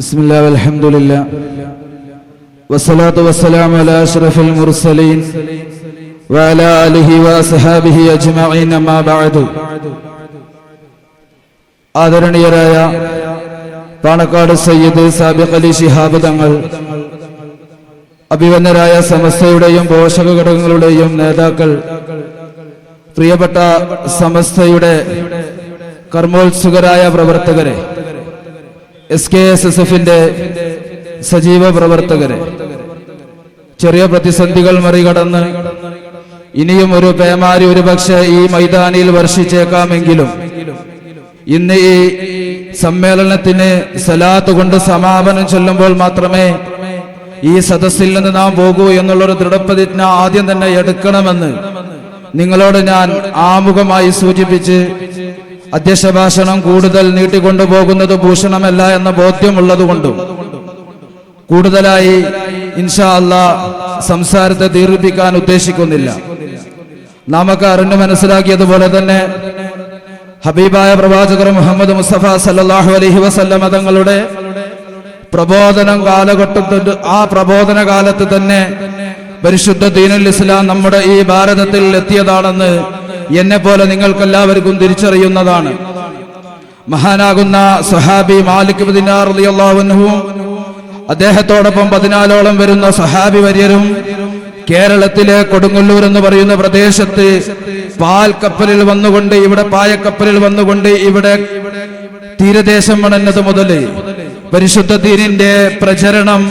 بسم الله والحمد لله والصلاة والسلام على أشرف المرسلين وعلى آله وأصحابه أجمعين أما بعد ആദരണീയരായ പാണക്കാട് സയ്യിദ് സാബിഖ് അലി ശിഹാബ് തങ്ങൾ അഭിവന്ദരായ സമസ്തയുടെയും പോഷക ഘടകങ്ങളുടെയും നേതാക്കൾ പ്രിയപ്പെട്ട സമസ്തയുടെ കർമ്മോത്സുകരായ പ്രവർത്തകരെ എസ് കെ എസ് എസ് എഫിന്റെ സജീവ പ്രവർത്തകരെ. ചെറിയ പ്രതിസന്ധികൾ മറികടന്ന് ഇനിയും ഒരു പേമാരി ഒരുപക്ഷെ ഈ മൈതാനിയിൽ വർഷിച്ചേക്കാമെങ്കിലും ഇന്ന് ഈ സമ്മേളനത്തിന് സലാത്ത് കൊണ്ട് സമാപനം ചൊല്ലുമ്പോൾ മാത്രമേ ഈ സദസ്സിൽ നിന്ന് നാം പോകൂ എന്നുള്ളൊരു ദൃഢപ്രതിജ്ഞ ആദ്യം തന്നെ എടുക്കണമെന്ന് നിങ്ങളോട് ഞാൻ ആമുഖമായി സൂചിപ്പിച്ച് അധ്യക്ഷ ഭാഷണം കൂടുതൽ നീട്ടിക്കൊണ്ടുപോകുന്നത് ഭൂഷണമല്ല എന്ന ബോധ്യമുള്ളതുകൊണ്ടും കൂടുതലായി ഇൻഷാ അല്ല സംസാരത്തെ ദീർഘിപ്പിക്കാൻ ഉദ്ദേശിക്കുന്നില്ല. നാമൊക്കെ അറിഞ്ഞു മനസ്സിലാക്കിയതുപോലെ തന്നെ ഹബീബായ പ്രവാചകർ മുഹമ്മദ് മുസ്തഫ സല്ലാഹു അലഹി വസല്ലമ തങ്ങളുടെ പ്രബോധനം കാലഘട്ടത്തിൽ ആ പ്രബോധന കാലത്ത് തന്നെ പരിശുദ്ധ ദീനുൽ ഇസ്ലാം നമ്മുടെ ഈ ഭാരതത്തിൽ എത്തിയതാണെന്ന് എന്നെ പോലെ നിങ്ങൾക്കെല്ലാവർക്കും തിരിച്ചറിയുന്നതാണ്. മഹാനാകുന്ന സഹാബി മാലിക് അൻഹുവും അദ്ദേഹത്തോടൊപ്പം പതിനാലോളം വരുന്ന സഹാബി വര്യരും കേരളത്തിലെ കൊടുങ്ങല്ലൂർ എന്ന് പറയുന്ന പ്രദേശത്ത് പാൽ കപ്പലിൽ വന്നുകൊണ്ട് ഇവിടെ പായക്കപ്പലിൽ വന്നുകൊണ്ട് ഇവിടെ തീരദേശം മണഞ്ഞത് മുതൽ പരിശുദ്ധ തീരിന്റെ പ്രചരണം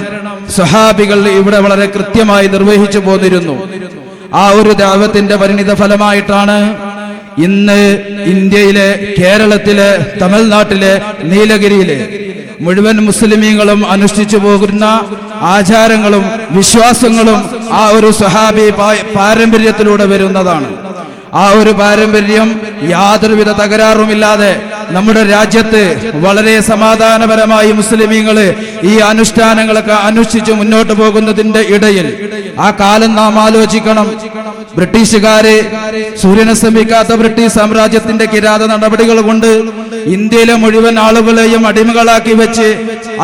സഹാബികൾ ഇവിടെ വളരെ കൃത്യമായി നിർവഹിച്ചു പോന്നിരുന്നു. ആ ഒരു ദാവത്തിന്റെ പരിണിത ഫലമായിട്ടാണ് ഇന്ന് ഇന്ത്യയിലെ കേരളത്തിലെ തമിഴ്നാട്ടിലെ നീലഗിരിയിലെ മുഴുവൻ മുസ്ലിമീങ്ങളും അനുഷ്ഠിച്ചു പോകുന്ന ആചാരങ്ങളും വിശ്വാസങ്ങളും ആ ഒരു സ്വഹാബി പാരമ്പര്യത്തിലൂടെ വരുന്നതാണ്. ആ ഒരു പാരമ്പര്യം യാതൊരുവിധ തകരാറുമില്ലാതെ നമ്മുടെ രാജ്യത്ത് വളരെ സമാധാനപരമായി മുസ്ലിമീങ്ങൾ ഈ അനുഷ്ഠാനങ്ങളൊക്കെ അനുഷ്ഠിച്ച് മുന്നോട്ട് പോകുന്നതിന്റെ ഇടയിൽ ആ കാലം നാം ആലോചിക്കണം. ബ്രിട്ടീഷുകാര് സൂര്യനസ്തമിക്കാത്ത ബ്രിട്ടീഷ് സാമ്രാജ്യത്തിന്റെ കിരാത നടപടികൾ കൊണ്ട് ഇന്ത്യയിലെ മുഴുവൻ ആളുകളെയും അടിമകളാക്കി വെച്ച്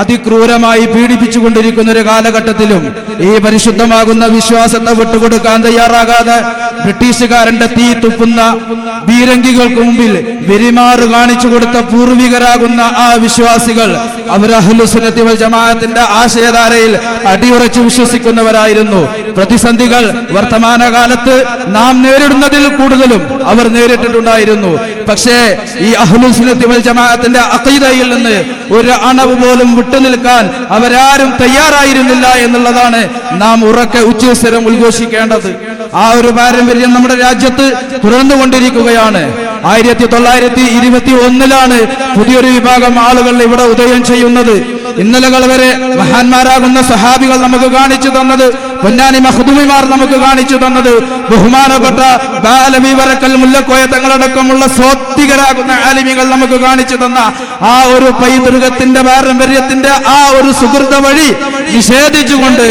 അതിക്രൂരമായി പീഡിപ്പിച്ചുകൊണ്ടിരിക്കുന്ന ഒരു കാലഘട്ടത്തിലും ഈ പരിശുദ്ധമാകുന്ന വിശ്വാസത്തെ വിട്ടുകൊടുക്കാൻ തയ്യാറാകാതെ ബ്രിട്ടീഷുകാരന്റെ തീ തുപ്പുന്ന ബീരങ്കികൾക്ക് മുമ്പിൽ വെരിമാറ് കാണിച്ചു കൊടുത്ത പൂർവികരാകുന്ന ആ വിശ്വാസികൾ അവർ അഹ്ലുസുന്നത്തി വൽ ജമാഅത്തിന്റെ ആശയധാരയിൽ അടിയുറച്ചു വിശ്വസിക്കുന്നവരായിരുന്നു. പ്രതിസന്ധികൾ വർത്തമാനകാലത്ത് നാം നേരിടുന്നതിൽ കൂടുതലും അവർ നേരിട്ടിട്ടുണ്ടായിരുന്നു. പക്ഷേ ഈ അഹ്ലുസുന്നത്തി വൽ ജമാഅത്തിന്റെ അഖീദയിൽ നിന്ന് ഒരു അണവ് പോലും വിട്ടുനിൽക്കാൻ അവരാരും തയ്യാറായിരുന്നില്ല എന്നുള്ളതാണ് നാം ഉറക്കെ ഉച്ചസ്ഥരം ഉദ്ഘോഷിക്കേണ്ടത്. ആ ഒരു പാരമ്പര്യം നമ്മുടെ രാജ്യത്ത് തുടർന്നുകൊണ്ടിരിക്കുകയാണ് ആയിരത്തി തൊള്ളായിരത്തി ഇരുപത്തി ഒന്നിലാണ് പുതിയൊരു വിഭാഗം ആളുകൾ ഇവിടെ ഉദയം ചെയ്യുന്നത്. ഇന്നലകൾ വരെ മഹാന്മാരാകുന്ന സഹാബികൾ നമുക്ക് കാണിച്ചു തന്നത് പൊന്നാനി മഹദുമിമാർ നമുക്ക് കാണിച്ചു തന്നത് ബഹുമാനപ്പെട്ട ബാലവി വരക്കൽ മുല്ലക്കോയ തങ്ങളടക്കമുള്ള സ്വാത്വികരാകുന്ന ആലിമികൾ നമുക്ക് കാണിച്ചു തന്ന ആ ഒരു പൈതൃകത്തിന്റെ പാരമ്പര്യത്തിന്റെ ആ ഒരു സുഹൃത വഴി നിഷേധിച്ചുകൊണ്ട്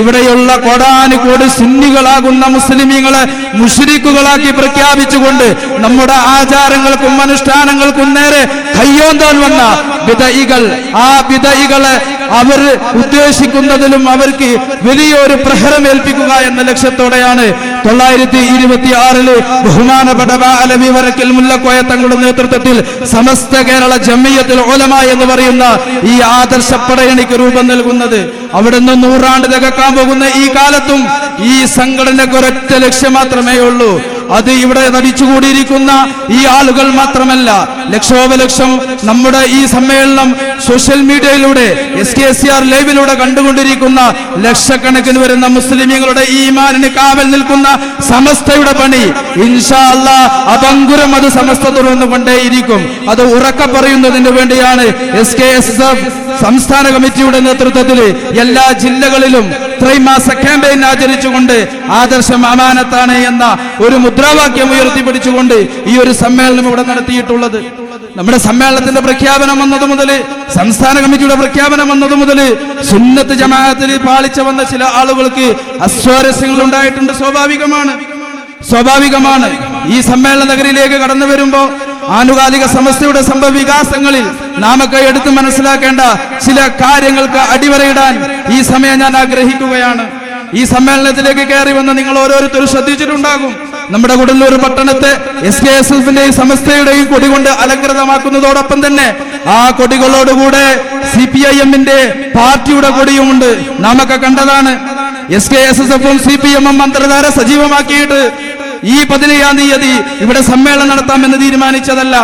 ഇവിടെയുള്ള കോടാനുകോടി സുന്നികളാകുന്ന മുസ്ലിമീങ്ങളെ മുഷരിക്കുകളാക്കി പ്രഖ്യാപിച്ചുകൊണ്ട് നമ്മുടെ ആചാരങ്ങൾക്കും അനുഷ്ഠാനങ്ങൾക്കും നേരെ കയ്യോന്താൻ വന്ന വിധയികൾ ആ വിധയികളെ അവർ ഉദ്ദേശിക്കുന്നതിലും അവർക്ക് വലിയൊരു പ്രഹരം ഏൽപ്പിക്കുക എന്ന ലക്ഷ്യത്തോടെയാണ് തൊള്ളായിരത്തി ഇരുപത്തി ആറിൽ ബഹുമാനപ്പെട്ട അലവി വരക്കൽ മുല്ലക്കോയ തങ്ങളുടെ നേതൃത്വത്തിൽ സമസ്ത കേരള ജമ്മിയത്തിൽ ഓലമ എന്ന് പറയുന്ന ഈ ആദർശ പടയണിക്ക് രൂപം നൽകുന്നത്. അവിടുന്ന് നൂറാണ്ട് തികക്കാൻ പോകുന്ന ഈ കാലത്തും ഈ സംഘടനയ്ക്ക് ഒരൊറ്റ ലക്ഷ്യം മാത്രമേ ഉള്ളൂ. അത് ഇവിടെ നടിച്ചുകൂടിയിരിക്കുന്ന ഈ ആളുകൾ മാത്രമല്ല ലക്ഷോപലക്ഷം നമ്മുടെ ഈ സമ്മേളനം സോഷ്യൽ മീഡിയയിലൂടെ എസ് കെ എസ് ആർ ലൈവിലൂടെ കണ്ടുകൊണ്ടിരിക്കുന്ന ലക്ഷക്കണക്കിന് വരുന്ന മുസ്ലിമീങ്ങളുടെ ഈ മാനിന് കാവൽ നിൽക്കുന്ന സമസ്തയുടെ പണി. ഇൻഷാ അല്ല അതങ്കുരം അത് സമസ്ത തുടർന്നുകൊണ്ടേയിരിക്കും അത് ഉറക്ക പറയുന്നതിന് വേണ്ടിയാണ് എസ് കെ എസ് എഫ് സംസ്ഥാന കമ്മിറ്റിയുടെ നേതൃത്വത്തിൽ എല്ലാ ജില്ലകളിലും ത്രൈമാസ ക്യാമ്പയിൻ ആചരിച്ചുകൊണ്ട് ആദർശം അമാനത്താണ് എന്ന ഒരു മുദ്രാവാക്യം ഉയർത്തിപ്പിടിച്ചുകൊണ്ട് ഈ ഒരു സമ്മേളനം ഇവിടെ നടത്തിയിട്ടുള്ളത്. നമ്മുടെ സമ്മേളനത്തിന്റെ പ്രഖ്യാപനം വന്നത് മുതൽ സംസ്ഥാന കമ്മിറ്റിയുടെ പ്രഖ്യാപനം വന്നത് മുതൽ സുന്നത്ത് ജമാഅത്തിൽ പാളിച്ച വന്ന ചില ആളുകൾക്ക് അസ്വാരസ്യങ്ങൾ ഉണ്ടായിട്ടുണ്ട്. സ്വാഭാവികമാണ്. സ്വാഭാവികമാണ്. ഈ സമ്മേളന നഗരിയിലേക്ക് കടന്നു വരുമ്പോ ആനുകാലിക സമസ്തയുടെ സംഭവ വികാസങ്ങളിൽ നാമൊക്കെ എടുത്ത് മനസ്സിലാക്കേണ്ട ചില കാര്യങ്ങൾക്ക് അടിവരയിടാൻ ഈ സമയം ഞാൻ ആഗ്രഹിക്കുകയാണ്. ഈ സമ്മേളനത്തിലേക്ക് കയറി വന്ന് നിങ്ങൾ ഓരോരുത്തരും ശ്രദ്ധിച്ചിട്ടുണ്ടാകും. നമ്മുടെ കുടല്ലൂർ പട്ടണത്തെ എസ് കെ എസ് എഫിന്റെയും സമസ്തയുടെയും കൊടി കൊണ്ട് അലങ്കൃതമാക്കുന്നതോടൊപ്പം തന്നെ ആ കൊടികളോടുകൂടെ സി പി ഐ എമ്മിന്റെ പാർട്ടിയുടെ കൊടിയുമുണ്ട്. നാമൊക്കെ കണ്ടതാണ്. എസ് കെ എസ് എസ് എഫും സി പി എമ്മും മന്ത്രധാര സജീവമാക്കിയിട്ട് ഈ പതിനേഴാം തീയതി ഇവിടെ സമ്മേളനം നടത്താമെന്ന് തീരുമാനിച്ചതല്ല.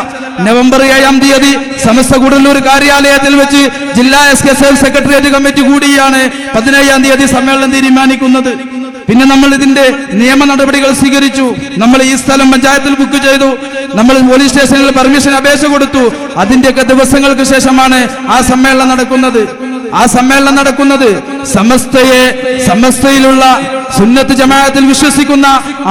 നവംബർ ഏഴാം തീയതി സമസ്ത കൂടല്ലൂർ കാര്യാലയത്തിൽ വെച്ച് ജില്ലാ എസ് കെ സെക്രട്ടേറിയറ്റ് കമ്മിറ്റി കൂടിയാണ് പതിനേഴാം തീയതി സമ്മേളനം തീരുമാനിക്കുന്നത്. പിന്നെ നമ്മൾ ഇതിന്റെ നിയമ നടപടികൾ സ്വീകരിച്ചു. നമ്മൾ ഈ സ്ഥലം പഞ്ചായത്തിൽ ബുക്ക് ചെയ്തു. നമ്മൾ പോലീസ് സ്റ്റേഷനിൽ പെർമിഷൻ അപേക്ഷ കൊടുത്തു. അതിന്റെയൊക്കെ ദിവസങ്ങൾക്ക് ശേഷമാണ് ആ സമ്മേളനം നടക്കുന്നത്. ആ സമ്മേളനം നടക്കുന്നത് സമസ്തയെ സമസ്തയിലുള്ള സുന്നത്ത് ജമാഅത്തിൽ വിശ്വസിക്കുന്ന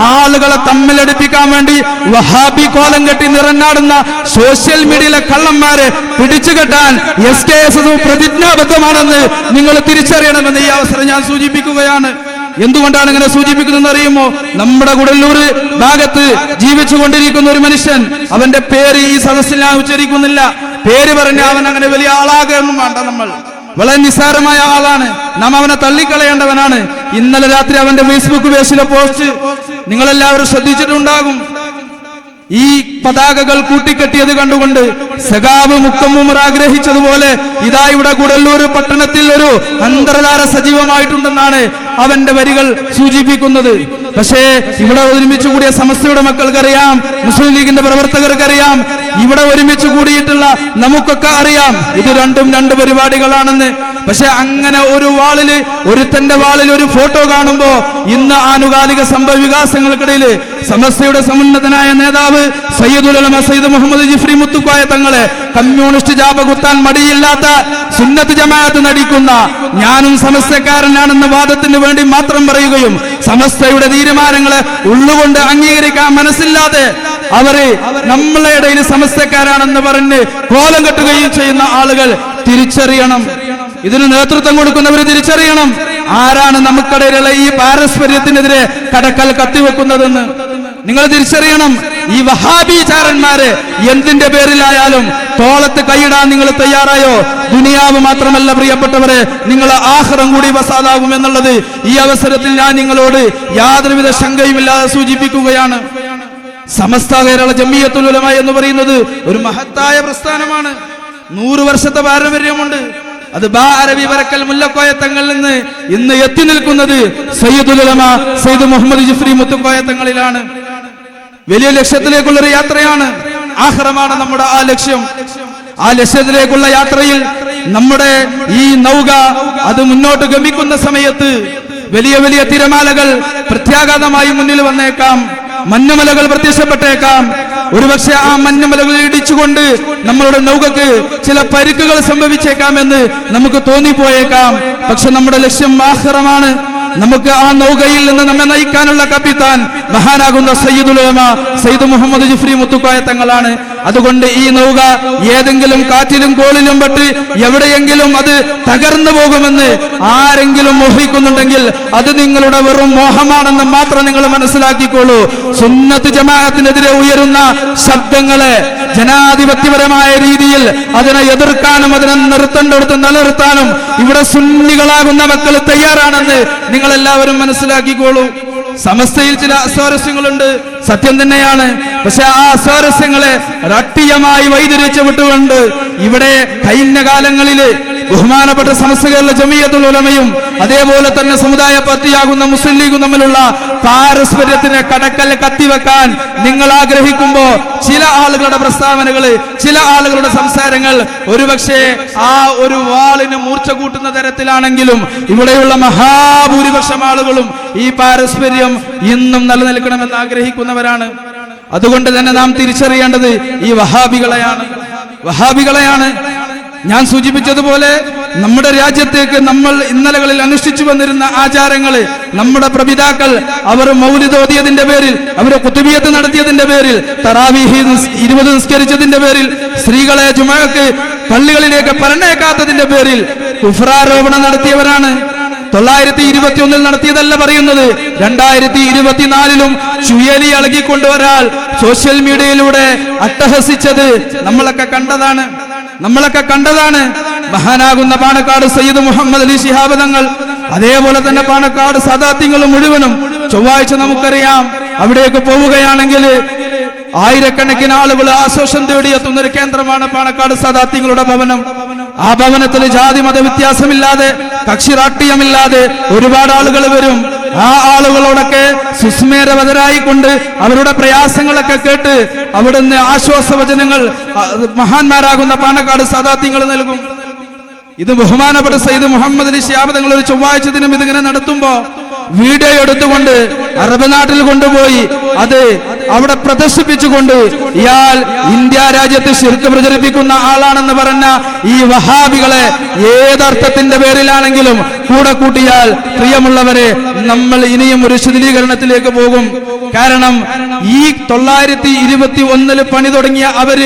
ആളുകളെ തമ്മിലടിപ്പിക്കാൻ വേണ്ടി വഹാബി കോലം കെട്ടി നിറഞ്ഞാടുന്ന സോഷ്യൽ മീഡിയയിലെ കള്ളന്മാരെ പിടിച്ചുകെട്ടാൻ എസ് കെ എസ് പ്രതിജ്ഞാബദ്ധമാണെന്ന് നിങ്ങൾ തിരിച്ചറിയണമെന്ന് ഈ അവസരം ഞാൻ സൂചിപ്പിക്കുകയാണ്. എന്തുകൊണ്ടാണ് ഇങ്ങനെ സൂചിപ്പിക്കുന്നത് അറിയുമോ? നമ്മുടെ കുടല്ലൂർ ഭാഗത്ത് ജീവിച്ചു കൊണ്ടിരിക്കുന്ന ഒരു മനുഷ്യൻ അവന്റെ പേര് ഈ സദസ്സിൽ ഞാൻ ഉച്ചരിക്കുന്നില്ല. പേര് പറഞ്ഞ അവൻ അങ്ങനെ വലിയ ആളാകുകയൊന്നും വേണ്ട നമ്മൾ. വളരെ നിസ്സാരമായ ആളാണ്. നാം അവനെ തള്ളിക്കളയേണ്ടവനാണ്. ഇന്നലെ രാത്രി അവന്റെ ഫേസ്ബുക്ക് പേജിലെ പോസ്റ്റ് നിങ്ങളെല്ലാവരും ശ്രദ്ധിച്ചിട്ടുണ്ടാകും. ഈ പതാകകൾ കൂട്ടിക്കെട്ടിയത് കണ്ടുകൊണ്ട് സഖാവ് മുക്കമ്മൂമർ ആഗ്രഹിച്ചതുപോലെ ഇതാ ഇവിടെ ഗുഡല്ലൂർ പട്ടണത്തിൽ ഒരു അന്തർധാര സജീവമായിട്ടുണ്ടെന്നാണ് അവന്റെ വരികൾ സൂചിപ്പിക്കുന്നത്. പക്ഷേ ഇവിടെ ഒരുമിച്ച് കൂടിയ സമസ്തയുടെ മക്കൾക്കറിയാം മുസ്ലിം ലീഗിന്റെ പ്രവർത്തകർക്കറിയാം ഇവിടെ ഒരുമിച്ച് കൂടിയിട്ടുള്ള നമുക്കൊക്കെ അറിയാം. ഇത് രണ്ടും രണ്ട് പരിപാടികളാണെന്ന്. പക്ഷെ അങ്ങനെ ഒരു വാളിൽ ഒരുത്തന്റെ വാളിൽ ഒരു ഫോട്ടോ കാണുമ്പോ ഇന്ന് ആനുകാലിക സംഭവ വികാസങ്ങൾക്കിടയിൽ സമസ്തയുടെ സമുന്നതനായ നേതാവ് സയ്യിദുലമ സയ്യിദ് മുഹമ്മദ് ജിഫ്രി മുത്തുക്കോയ തങ്ങളെ കമ്മ്യൂണിസ്റ്റ് ജാപ കുത്താൻ മടിയില്ലാത്ത സുന്നത്ത് ജമാഅത്ത് നടിക്കുന്ന ഞാനും സമസ്തക്കാരനാണെന്ന വാദത്തിന് വേണ്ടി മാത്രം പറയുകയും സമസ്തയുടെ തീരുമാനങ്ങളെ ഉള്ളുകൊണ്ട് അംഗീകരിക്കാൻ മനസ്സില്ലാതെ അവർ നമ്മളെ ഇടയിൽ സമസ്തക്കാരാണെന്ന് പറഞ്ഞ് കോലം കെട്ടുകയും ചെയ്യുന്ന ആളുകൾ തിരിച്ചറിയണം. ഇതിന് നേതൃത്വം കൊടുക്കുന്നവർ തിരിച്ചറിയണം. ആരാണ് നമുക്കിടയിലുള്ള ഈ പാരസ്പര്യത്തിനെതിരെ കടക്കൽ കത്തിവെക്കുന്നതെന്ന്? നിങ്ങൾ തിരിച്ചറിയണം. ഈ വഹാബിചാരന്മാര് എന്തിന്റെ പേരിലായാലും തോളത്ത് കൈയിടാൻ നിങ്ങൾ തയ്യാറായോ? ദുനിയാവ് മാത്രമല്ല പ്രിയപ്പെട്ടവരെ നിങ്ങൾ ആഹ്റം കൂടി വസാദാകും എന്നുള്ളത് ഈ അവസരത്തിൽ ഞാൻ നിങ്ങളോട് യാതൊരുവിധ ശങ്കയുമില്ലാതെ സൂചിപ്പിക്കുകയാണ്. സമസ്ത കേരള ജമ്മിയത്തുലമ എന്ന് പറയുന്നത് ഒരു മഹത്തായ പ്രസ്ഥാനമാണ്. നൂറു വർഷത്തെ പാരമ്പര്യമുണ്ട്. അത് ബാ അരബി വരക്കൽ മുല്ലക്കോയ തങ്ങളിൽ നിന്ന് ഇന്ന് എത്തി നിൽക്കുന്നത് സയ്യിദുൽ ഉലമ സയ്യിദ് മുഹമ്മദ് ജിഫ്രി മുത്തുക്കോയ തങ്ങളിലാണ്. വലിയ ലക്ഷ്യത്തിലേക്കുള്ളൊരു യാത്രയാണ്. ആഹ്റമാണ് നമ്മുടെ ആ ലക്ഷ്യം. ആ ലക്ഷ്യത്തിലേക്കുള്ള യാത്രയിൽ നമ്മുടെ ഈ നൗക അത് മുന്നോട്ട് ഗമിക്കുന്ന സമയത്ത് വലിയ വലിയ തിരമാലകൾ പ്രത്യാഘാതമായി മുന്നിൽ വന്നേക്കാം. മഞ്ഞുമലകൾ പ്രത്യക്ഷപ്പെട്ടേക്കാം. ഒരുപക്ഷെ ആ മഞ്ഞുമലകൾ ഇടിച്ചുകൊണ്ട് നമ്മളുടെ നൗകക്ക് ചില പരിക്കുകൾ സംഭവിച്ചേക്കാമെന്ന് നമുക്ക് തോന്നിപ്പോയേക്കാം. പക്ഷെ നമ്മുടെ ലക്ഷ്യം ആഹ്റമാണ്. നമുക്ക് ആ നൗകയിൽ നിന്ന് നമ്മെ നയിക്കാനുള്ള കപ്പിത്താൻ മഹാനാകുന്ന സയ്യിദുലമ സയ്യിദ് മുഹമ്മദ് ജിഫ്രി മുത്തുക്കോയ തങ്ങളാണ്. അതുകൊണ്ട് ഈ നൗക ഏതെങ്കിലും കാറ്റിലും കോളിലും പെട്ട് എവിടെയെങ്കിലും അത് തകർന്നു പോകുമെന്ന് ആരെങ്കിലും മോഹിക്കുന്നുണ്ടെങ്കിൽ അത് നിങ്ങളുടെ വെറും മോഹമാണെന്ന് മാത്രം നിങ്ങൾ മനസ്സിലാക്കിക്കോളൂ. സുന്നത്ത് ജമാഅത്തിനെതിരെ ഉയരുന്ന ശബ്ദങ്ങളെ ജനാധിപത്യപരമായ രീതിയിൽ അതിനെ എതിർക്കാനും അതിനെ നിർത്തേണ്ടടുത്ത് നിലനിർത്താനും ഇവിടെ സുന്നികളാകുന്ന മക്കൾ തയ്യാറാണെന്ന് നിങ്ങൾ എല്ലാവരും മനസ്സിലാക്കിക്കോളൂ. സമസ്തയിൽ ചില അസ്വാരസ്യങ്ങളുണ്ട്. സത്യം തന്നെയാണ്. പക്ഷെ ആ അസ്വാരസ്യങ്ങളെ രട്ടിയമായി വൈതിരിച്ചു വിട്ടുകൊണ്ട് ഇവിടെ കഴിഞ്ഞ കാലങ്ങളിൽ ബഹുമാനപ്പെട്ട സമസ്തകളിലെ ജമീയത്തുൽ ഉലമയും അതേപോലെ തന്നെ സമുദായ പാർട്ടിയാകുന്ന മുസ്ലിം ലീഗും തമ്മിലുള്ള പാരസ്പര്യത്തിന് കടക്കൽ കത്തിവെക്കാൻ നിങ്ങൾ ആഗ്രഹിക്കുമ്പോ ചില ആളുകളുടെ പ്രസ്താവനകൾ ചില ആളുകളുടെ സംസാരങ്ങൾ ഒരുപക്ഷെ ആ ഒരു വാളിന് മൂർച്ച കൂട്ടുന്ന തരത്തിലാണെങ്കിലും ഇവിടെയുള്ള മഹാഭൂരിപക്ഷം ആളുകളും ഈ പാരസ്പര്യം ഇന്നും നിലനിൽക്കണമെന്ന് ആഗ്രഹിക്കുന്നവരാണ്. അതുകൊണ്ട് തന്നെ നാം തിരിച്ചറിയേണ്ടത് ഈ വഹാബികളെയാണ്. വഹാബികളെയാണ്. ഞാൻ സൂചിപ്പിച്ചതുപോലെ നമ്മുടെ രാജ്യത്തേക്ക് നമ്മൾ ഇന്നലകളിൽ അനുഷ്ഠിച്ചു വന്നിരുന്ന ആചാരങ്ങൾ നമ്മുടെ പ്രപിതാക്കൾ അവർ മൗലിതോതിയതിന്റെ പേരിൽ അവർ കുത്തുബിയത്ത് നടത്തിയതിന്റെ പേരിൽ തറാവീഹി ഇരുപത് നിസ്കരിച്ചതിന്റെ പേരിൽ സ്ത്രീകളെ ജുമഴക്ക് പള്ളികളിലേക്ക് പറഞ്ഞേക്കാത്തതിന്റെ പേരിൽ കുഫ്രാരോപണം നടത്തിയവരാണ്. തൊള്ളായിരത്തി ഇരുപത്തി ഒന്നിൽ നടത്തിയതല്ല പറയുന്നത്. രണ്ടായിരത്തി ഇരുപത്തിനാലിലും ചുയലി ഇളകിക്കൊണ്ട് ഒരാൾ സോഷ്യൽ മീഡിയയിലൂടെ അട്ടഹസിച്ചത് നമ്മളൊക്കെ കണ്ടതാണ്. നമ്മളൊക്കെ കണ്ടതാണ്. മഹാനാകുന്ന പാണക്കാട് സയ്യിദ് മുഹമ്മദ് അലി ശിഹാബ് തങ്ങൾ. അതേപോലെ തന്നെ പാണക്കാട് സദാത്യങ്ങൾ മുഴുവനും ചൊവ്വാഴ്ച നമുക്കറിയാം. അവിടേക്ക് പോവുകയാണെങ്കിൽ ആയിരക്കണക്കിന് ആളുകൾ ആശ്വാസം തേടി എത്തുന്ന ഒരു കേന്ദ്രമാണ് പാണക്കാട് സദാത്യങ്ങളുടെ ഭവനം. ആ ഭവനത്തിൽ ജാതി മത വ്യത്യാസമില്ലാതെ കക്ഷി രാഷ്ട്രീയമില്ലാതെ ഒരുപാട് ആളുകൾ വരും. ആ ആളുകളോടൊക്കെ സുസ്മേരവതരായിക്കൊണ്ട് അവരുടെ പ്രയാസങ്ങളൊക്കെ കേട്ട് അവിടുന്ന് ആശ്വാസവചനങ്ങൾ മഹാന്മാരാകുന്ന പാണക്കാട് സദാത്യങ്ങൾ നൽകും. ഇത് ബഹുമാനപ്പെട്ട സയ്യിദ് മുഹമ്മദ് ഷിയാബ് ഒരു ചൊവ്വാഴ്ച ദിനം ഇതിങ്ങനെ നടത്തുമ്പോ വീഡിയോ എടുത്തുകൊണ്ട് അറബ് നാട്ടിൽ കൊണ്ടുപോയി അത് അവിടെ പ്രദർശിപ്പിച്ചുകൊണ്ട് ഇയാൾ ഇന്ത്യ രാജ്യത്ത് ശിർക്ക് പ്രചരിപ്പിക്കുന്ന ആളാണെന്ന് പറഞ്ഞ ഈ വഹാബികളെ ഏതർത്ഥത്തിന്റെ പേരിലാണെങ്കിലും കൂടെ കൂട്ടിയാൽ പ്രിയമുള്ളവരെ നമ്മൾ ഇനിയും ഒരു ശിഥിലീകരണത്തിലേക്ക് പോകും. കാരണം ഈ തൊള്ളായിരത്തി ഇരുപത്തി ഒന്നിൽ പണി തുടങ്ങിയ അവർ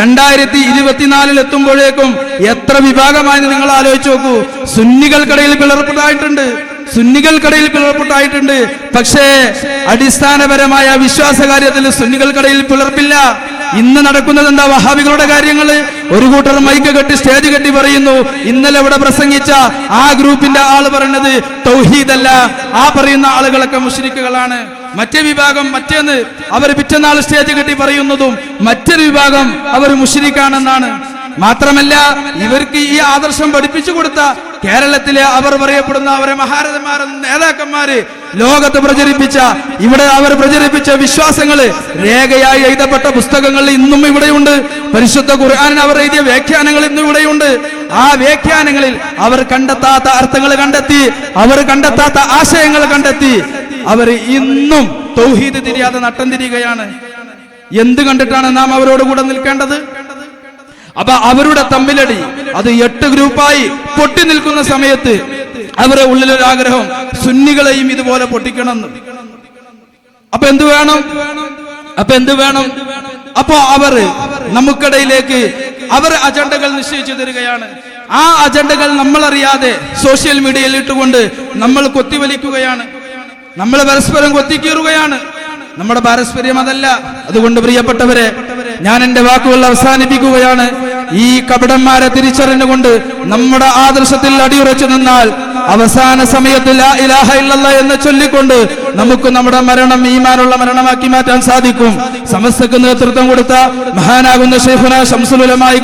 രണ്ടായിരത്തി ഇരുപത്തിനാലിൽ എത്തുമ്പോഴേക്കും എത്ര വിഭാഗമായി നിങ്ങൾ ആലോചിച്ച് നോക്കൂ. സുന്നികൾക്കിടയിൽ പിളർപ്പുണ്ടായിട്ടുണ്ട്. സുന്നികൾക്കിടയിൽ പിളർപ്പുണ്ടായിട്ടുണ്ട്. പക്ഷേ അടിസ്ഥാനപരമായ വിശ്വാസ കാര്യത്തിൽ സുന്നികൾക്കിടയിൽ പിളർപ്പില്ല. ഇന്ന് നടക്കുന്നത് എന്താ? വഹാബികളുടെ കാര്യങ്ങൾ. ഒരു കൂട്ടർ മൈക്ക് കെട്ടി സ്റ്റേജ് കെട്ടി പറയുന്നു ഇന്നലെ ഇവിടെ പ്രസംഗിച്ച ആ ഗ്രൂപ്പിന്റെ ആൾ പറയുന്നത് തൗഹീദല്ല. ആ പറയുന്ന ആളുകളൊക്കെ മുഷ്രിക്കുകളാണ് മറ്റേ വിഭാഗം മറ്റേന്ന് അവർ പിറ്റന്നാൾ സ്റ്റേജ് കെട്ടി പറയുന്നതും മറ്റൊരു വിഭാഗം അവർ മുഷ്രിക്കാണെന്നാണ് മാത്രമല്ല ഇവർക്ക് ഈ ആദർശം പഠിപ്പിച്ചു കൊടുത്ത കേരളത്തിലെ അവർ പറയപ്പെടുന്ന അവരെ മഹാരഥന്മാരും നേതാക്കന്മാര് ലോകത്ത് പ്രചരിപ്പിച്ച ഇവിടെ അവർ പ്രചരിപ്പിച്ച വിശ്വാസങ്ങൾ രേഖയായി എഴുതപ്പെട്ട പുസ്തകങ്ങൾ ഇന്നും ഇവിടെയുണ്ട്. പരിശുദ്ധ ഖുർആാനിന് അവർ എഴുതിയ വ്യാഖ്യാനങ്ങൾ ഇന്നും ഇവിടെയുണ്ട്. ആ വ്യാഖ്യാനങ്ങളിൽ അവർ കണ്ടെത്താത്ത അർത്ഥങ്ങൾ കണ്ടെത്തി അവർ കണ്ടെത്താത്ത ആശയങ്ങൾ കണ്ടെത്തി. അവർ ഇന്നും തൗഹീദ് തിരിയാതെ നട്ടം തിരിയുകയാണ് എന്ത് കണ്ടിട്ടാണ് നാം അവരോട് കൂടെ നിൽക്കേണ്ടത്? അപ്പൊ അവരുടെ തമ്മിലടി. അത് എട്ട് ഗ്രൂപ്പായി പൊട്ടി നിൽക്കുന്ന സമയത്ത് അവരെ ഒരു ആഗ്രഹം സുന്നികളെയും ഇതുപോലെ പൊട്ടിക്കണം അപ്പൊ എന്ത് വേണം? അപ്പൊ എന്ത് വേണം? അപ്പോ അവർ നമുക്കിടയിലേക്ക് അവർ അജണ്ടകൾ നിശ്ചയിച്ചു തരികയാണ്. ആ അജണ്ടകൾ നമ്മൾ അറിയാതെ സോഷ്യൽ മീഡിയയിൽ ഇട്ടുകൊണ്ട് നമ്മൾ കൊത്തിവലിക്കുകയാണ്. നമ്മൾ പരസ്പരം കൊത്തിക്കീറുകയാണ്. നമ്മുടെ പാരസ്പര്യം അതല്ല. അതുകൊണ്ട് പ്രിയപ്പെട്ടവരെ ഞാൻ എന്റെ വാക്കുകൾ അവസാനിപ്പിക്കുകയാണ്. ഈ കപടന്മാരെ തിരിച്ചറിഞ്ഞുകൊണ്ട് നമ്മുടെ ആദർശത്തിൽ അടിയുറച്ചു നിന്നാൽ അവസാന സമയത്ത് ഇലാഹ ഇല്ലല്ല എന്ന് ചൊല്ലിക്കൊണ്ട് നമുക്ക് നമ്മുടെ മരണം ഈമാനുള്ള മരണമാക്കി മാറ്റാൻ സാധിക്കും. സമസ്തക്ക് നേതൃത്വം കൊടുത്ത മഹാനാകുന്ന ഷെയ്ഖുന ശംസുലമായി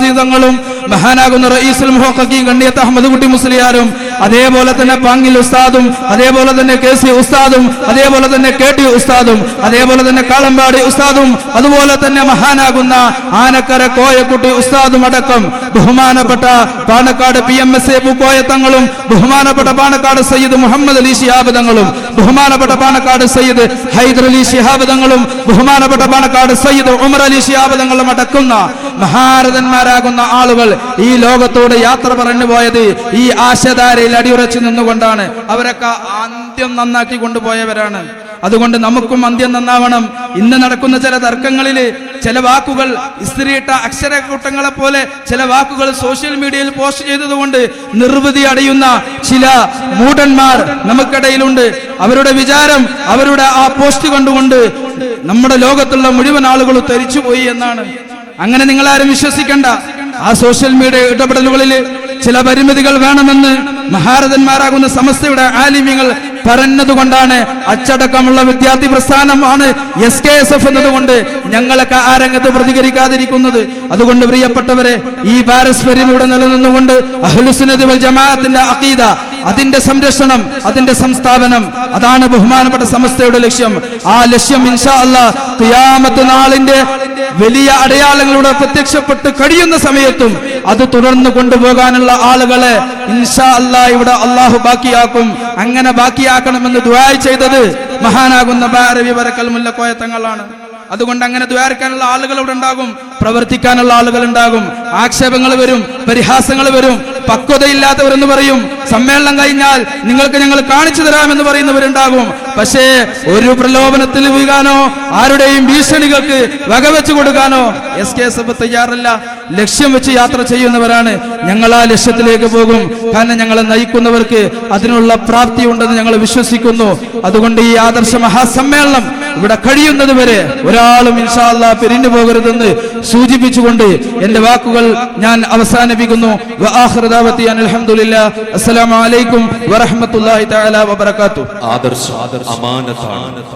ജീവിതങ്ങളും മഹാനാകുന്ന റഈസുൽ മുഹക്കീം കണ്ണിയത്ത് അഹമ്മദ് കുട്ടി മുസ്ലിയാരും അതേപോലെ തന്നെ പാങ്ങിൽ ഉസ്താദും അതേപോലെ തന്നെ കെ സി ഉസ്താദും അതേപോലെ തന്നെ കെ ടി ഉസ്താദും അതേപോലെ തന്നെ കാളമ്പാടി ഉസ്താദും അതുപോലെ തന്നെ മഹാനാകുന്ന ആനക്കര കോയക്കുട്ടി ഉസ്താദും അടക്കം ബഹുമാനപ്പെട്ട Panakkad P M S A Pookoya തങ്ങളും ബഹുമാനപ്പെട്ട പാണക്കാട് സയ്യിദ് മുഹമ്മദ് അലി ശിഹാബ് തങ്ങളും ബഹുമാനപ്പെട്ട പാണക്കാട് സയ്യിദ് ഹൈദർ അലി ശിഹാബ് തങ്ങളും ബഹുമാനപ്പെട്ട പാണക്കാട് സയ്യിദ് ഉമർ അലി ശിഹാബ് തങ്ങളും അടക്കുന്ന മഹാരഥന്മാരാകുന്ന ആളുകൾ ഈ ലോകത്തോട് യാത്ര പറഞ്ഞു പോയത് ഈ ആശയധാരയിൽ അടിയുറച്ചു നിന്നുകൊണ്ടാണ്. അവരൊക്കെ അന്ത്യം നന്നാക്കി കൊണ്ടുപോയവരാണ്. അതുകൊണ്ട് നമുക്കും അന്ത്യം നന്നാവണം. ഇന്ന് നടക്കുന്ന ചില തർക്കങ്ങളിൽ ചില വാക്കുകൾ ഇസ്ത്രീയിട്ട അക്ഷരക്കൂട്ടങ്ങളെ പോലെ ചില വാക്കുകൾ സോഷ്യൽ മീഡിയയിൽ പോസ്റ്റ് ചെയ്തതുകൊണ്ട് നിർവൃതി അടയുന്ന ചില മൂടന്മാർ നമുക്കിടയിലുണ്ട്. അവരുടെ വിചാരം അവരുടെ ആ പോസ്റ്റ് കണ്ടുകൊണ്ട് നമ്മുടെ ലോകത്തുള്ള മുഴുവൻ ആളുകളും തരിച്ചുപോയി എന്നാണ്. അങ്ങനെ നിങ്ങൾ ആരും വിശ്വസിക്കണ്ട. ആ സോഷ്യൽ മീഡിയ ഇടപെടലുകളിൽ ചില പരിമിതികൾ വേണമെന്ന് മഹാരഥന്മാരാകുന്ന സമസ്തയുടെ ആലിമ്യങ്ങൾ പറഞ്ഞതുകൊണ്ടാണ് അച്ചടക്കമുള്ള വിദ്യാർത്ഥി പ്രസ്ഥാനമാണ് എസ് കെ എസ് എഫ് എന്നതുകൊണ്ട് ഞങ്ങളൊക്കെ ആ രംഗത്ത് പ്രതികരിക്കാതിരിക്കുന്നത്. അതുകൊണ്ട് പ്രിയപ്പെട്ടവരെ ഈ പാരസ്പര്യം ഇവിടെ നിലനിന്നുകൊണ്ട് വൽ ജമാഅത്തിന്റെ അഖീദ അതിന്റെ സംരക്ഷണം അതിന്റെ സംസ്ഥാപനം അതാണ് ബഹുമാനപ്പെട്ട സമസ്തയുടെ ലക്ഷ്യം. ആ ലക്ഷ്യം ഇൻഷാ അല്ലാ ഖിയാമത്ത് നാളിന്റെ വലിയ അടയാളങ്ങളുടെ പ്രത്യക്ഷപ്പെട്ട് കഴിയുന്ന സമയത്തും അത് തുടർന്ന് കൊണ്ടുപോകാനുള്ള ആളുകളെ ഇൻഷാ അല്ലാ ഇവിടെ അള്ളാഹു ബാക്കിയാക്കും. അങ്ങനെ ബാക്കിയാക്കണമെന്ന് ദുആ ചെയ്തത് മഹാനാകുന്ന ബാരവി വരക്കൽ മുല്ലക്കോയ തങ്ങളാണ്. അതുകൊണ്ട് അങ്ങനെ ദ്വാരക്കാനുള്ള ആളുകൾ ഇവിടെ ഉണ്ടാകും പ്രവർത്തിക്കാനുള്ള ആളുകൾ ഉണ്ടാകും. ആക്ഷേപങ്ങൾ വരും പരിഹാസങ്ങൾ വരും. പക്വതയില്ലാത്തവരെന്ന് പറയും. സമ്മേളനം കഴിഞ്ഞാൽ നിങ്ങൾക്ക് ഞങ്ങൾ കാണിച്ചു തരാമെന്ന് പറയുന്നവരുണ്ടാകും. പക്ഷേ ഒരു പ്രലോഭനത്തിൽ വീഴാനോ ആരുടെയും ഭീഷണികൾക്ക് വകവെച്ചു കൊടുക്കാനോ എസ് കെ തയ്യാറല്ല. ലക്ഷ്യം വെച്ച് യാത്ര ചെയ്യുന്നവരാണ് ഞങ്ങൾ ആ ലക്ഷ്യത്തിലേക്ക് പോകും. കാരണം ഞങ്ങളെ നയിക്കുന്നവർക്ക് അതിനുള്ള പ്രാപ്തി ഉണ്ടെന്ന് ഞങ്ങൾ വിശ്വസിക്കുന്നു. അതുകൊണ്ട് ഈ ആദർശ മഹാസമ്മേളനം ഇവിടെ കഴിയുന്നത് വരെ ഒരാളും ഇൻഷാല്ല പിരിഞ്ഞു പോകരുതെന്ന് സൂചിപ്പിച്ചുകൊണ്ട് എന്റെ വാക്കുകൾ ഞാൻ അവസാനിപ്പിക്കുന്നു. വആഖിറു ദഅവതി അനിൽ ഹംദുലില്ലാ. അസ്സലാമു അലൈക്കും വറഹ്മത്തുള്ളാഹി തആല വബറകാതുഹു. ആദർശ. അമാനത്താണ്.